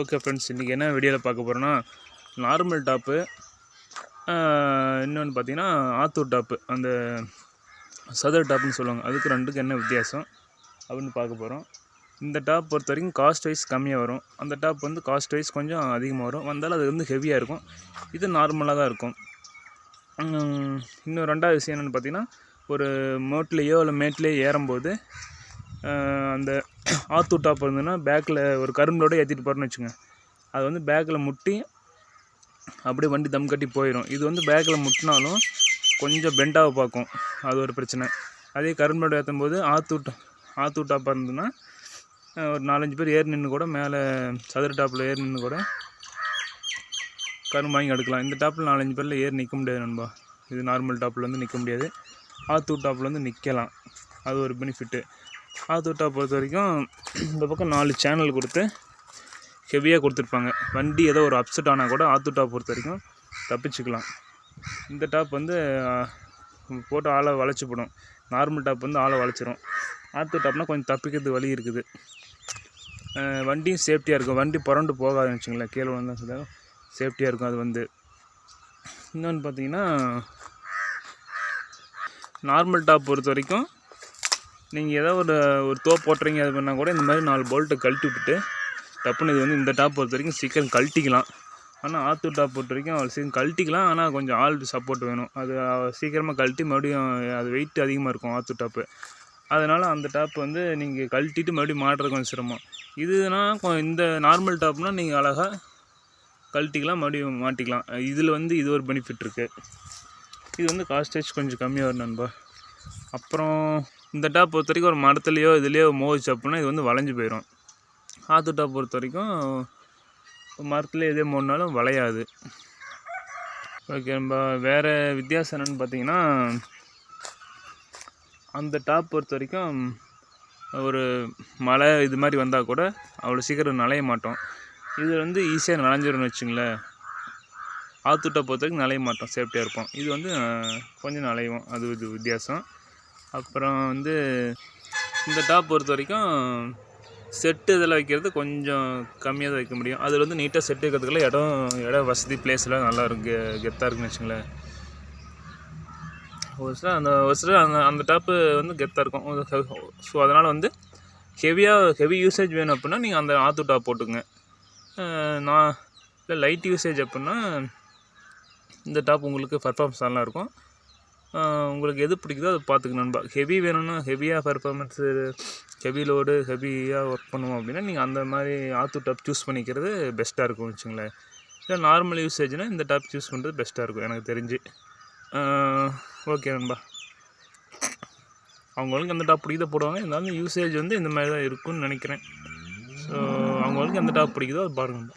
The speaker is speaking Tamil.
ஓகே ஃப்ரெண்ட்ஸ் இன்றைக்கி என்ன வீடியோவில் பார்க்க போகிறோன்னா நார்மல் டாப்பு இன்னொன்று பார்த்தீங்கன்னா ஆத்தூர் டாப்பு அந்த சதர் டாப்னு சொல்லுவாங்க. அதுக்கு ரெண்டுக்கு என்ன வித்தியாசம் அப்படின்னு பார்க்க போகிறோம் இந்த டாப் பொறுத்த வரைக்கும் காஸ்ட் வைஸ் கம்மியாக வரும். அந்த டாப் வந்து காஸ்ட் வைஸ் கொஞ்சம் அதிகமாக வரும். வந்தாலும் அது வந்து ஹெவியாக இருக்கும். இது நார்மலாக தான் இருக்கும். இன்னும் ரெண்டாவது விஷயம் என்னென்னு பார்த்தீங்கன்னா ஒரு மோட்லேயோ இல்லை மேட்லேயோ ஏறும்போது அந்த ஆத்தூர் டாப் இருந்ததுன்னா பேக்கில் ஒரு கரும்புலோட ஏற்றிட்டு போகிறேன்னு வச்சுங்க அது வந்து பேக்கில் முட்டி அப்படியே வண்டி தம் கட்டி போயிடும் இது வந்து பேக்கில் முட்டினாலும் கொஞ்சம் பெண்டாக பார்க்கும். அது ஒரு பிரச்சனை. அதே கரும்புலோட ஏற்றும் போது ஆத்தூர் டா- ஆத்தூர் டாப்பாக இருந்ததுன்னா ஒரு நாலஞ்சு பேர் ஏறி நின்று கூட மேலே சதுர டாப்பில் ஏறி நின்று கூட கரும்பு வாங்கி எடுக்கலாம். இந்த டாப்பில் நாலஞ்சு பேரில் ஏறி நிற்க முடியாது நண்பா. இது நார்மல் டாப்பில் வந்து நிற்க முடியாது. ஆத்தூர் டாப்பில் வந்து நிற்கலாம் அது ஒரு பெனிஃபிட்டு ஆத்தூர் பொறுத்த வரைக்கும் இந்த பக்கம் நாலு சேனல் கொடுத்து ஹெவியாக கொடுத்துருப்பாங்க. வண்டி ஏதோ ஒரு அப்செட் ஆனால் கூட ஆத்தூர் பொறுத்த வரைக்கும் தப்பிச்சுக்கலாம். இந்த டாப் வந்து போட்டு ஆளை வளைச்சி போடும் நார்மல் டாப் வந்து ஆளை வளைச்சிரும். ஆத்தூர் டாப்னால் கொஞ்சம் தப்பிக்கிறது வழி இருக்குது. வண்டியும் சேஃப்டியாக இருக்கும். வண்டி புரண்டு போகாதுன்னு வச்சுங்களேன் கீழே வந்தால் சொல்ல சேஃப்டியாக இருக்கும் அது வந்து. இன்னொன்று பார்த்தீங்கன்னா நார்மல் டாப் பொறுத்த வரைக்கும் நீங்கள் ஏதோ ஒரு ஒரு தோப் போட்டுறீங்க அது பண்ணால் கூட இந்த மாதிரி நாலு போல்ட்டை கழட்டி விட்டுட்டு டப்புன்னு இது வந்து இந்த டாப் பொறுத்த வரைக்கும் சீக்கிரம் கழட்டிக்கலாம். ஆனால் ஆத்தூர் டாப் பொறுத்த வரைக்கும் அவ்வளோ சீக்கிரம் கழட்டிக்கலாம் ஆனால் கொஞ்சம் ஆள் சப்போர்ட் வேணும். அது சீக்கிரமாக கழட்டி மறுபடியும் அது வெயிட் அதிகமாக இருக்கும் ஆத்தூர் டாப்பு அதனால் அந்த டாப் வந்து நீங்கள் கழட்டிட்டு மறுபடியும் மாட்டுறது கொஞ்சம் சிரமம். இதுனா கொ- இந்த நார்மல் டாப்னால் நீங்கள் அழகாக கழட்டிக்கலாம் மறுபடியும் மாட்டிக்கலாம். இதில் வந்து இது ஒரு பெனிஃபிட் இருக்குது இது வந்து காஸ்டேஜ் கொஞ்சம் கம்மியாக வரும் நண்பா. அப்புறம் இந்த டாப் பொறுத்த வரைக்கும் ஒரு மரத்துலேயோ இதுலேயோ மோதிச்சு அப்படின்னா இது வந்து வளைஞ்சு போயிடும் ஆத்து டாப் பொறுத்த வரைக்கும் மரத்துலேயே எதே மோடினாலும் வளையாது. ஓகே நம்ம வேறு வித்தியாசம் என்னென்னு பார்த்தீங்கன்னா அந்த டாப் பொறுத்த வரைக்கும் ஒரு மழை இது மாதிரி வந்தால் கூட அவ்வளோ சீக்கிரம் நனைய மாட்டோம். இது வந்து ஈஸியாக நனைஞ்சிடும்னு வச்சுங்களேன். ஆத்துட்டை பொறுத்த வரைக்கும் நனைய மாட்டோம் சேஃப்டியாக இருப்போம். இது வந்து கொஞ்சம் நனையும் அது இது வித்தியாசம். அப்புறம் வந்து இந்த டாப் பொறுத்த வரைக்கும் செட்டு இதில் வைக்கிறது கொஞ்சம் கம்மியாக தான் வைக்க முடியும். அதில் வந்து நீட்டாக செட்டு வைக்கிறதுக்குள்ள இடம் இடம் வசதி பிளேஸ்லாம் நல்லா இருக்கு கெத்தாக இருக்குன்னு வச்சுங்களேன் ஒரு சில அந்த ஒரு சில அந்த அந்த டாப்பு வந்து கெத்தாக இருக்கும். ஸோ அதனால் வந்து ஹெவியாக ஹெவி யூசேஜ் வேணும் அப்படின்னா நீங்கள் அந்த ஆத்து டாப் போட்டுங்க நான் இல்லை லைட் யூசேஜ் அப்படின்னா இந்த டாப் உங்களுக்கு பர்ஃபார்மன்ஸ் நல்லா இருக்கும். உங்களுக்கு எது பிடிக்குதோ அதை பார்த்துக்கணும் நண்பா. ஹெவி வேணும்னா ஹெவியாக பர்ஃபார்மன்ஸு ஹெவி லோடு ஹெவியாக ஒர்க் பண்ணுவோம் அப்படின்னா நீங்கள் அந்த மாதிரி ஆத்து டாப் சூஸ் பண்ணிக்கிறது பெஸ்ட்டாக இருக்கும் வச்சுங்களேன். இல்லை நார்மல் யூசேஜ்னால் இந்த டாப் சூஸ் பண்ணுறது பெஸ்ட்டாக இருக்கும் எனக்கு தெரிஞ்சு. ஓகே நண்பா. அவங்களுக்கு அந்த டாப் பிடிக்குதோ போடுவாங்க இருந்தாலும் யூசேஜ் வந்து இந்த மாதிரி தான் இருக்கும்னு நினைக்கிறேன். ஸோ அவங்களுக்கு எந்த டாப் பிடிக்குதோ அது பாருங்கள் நண்பா.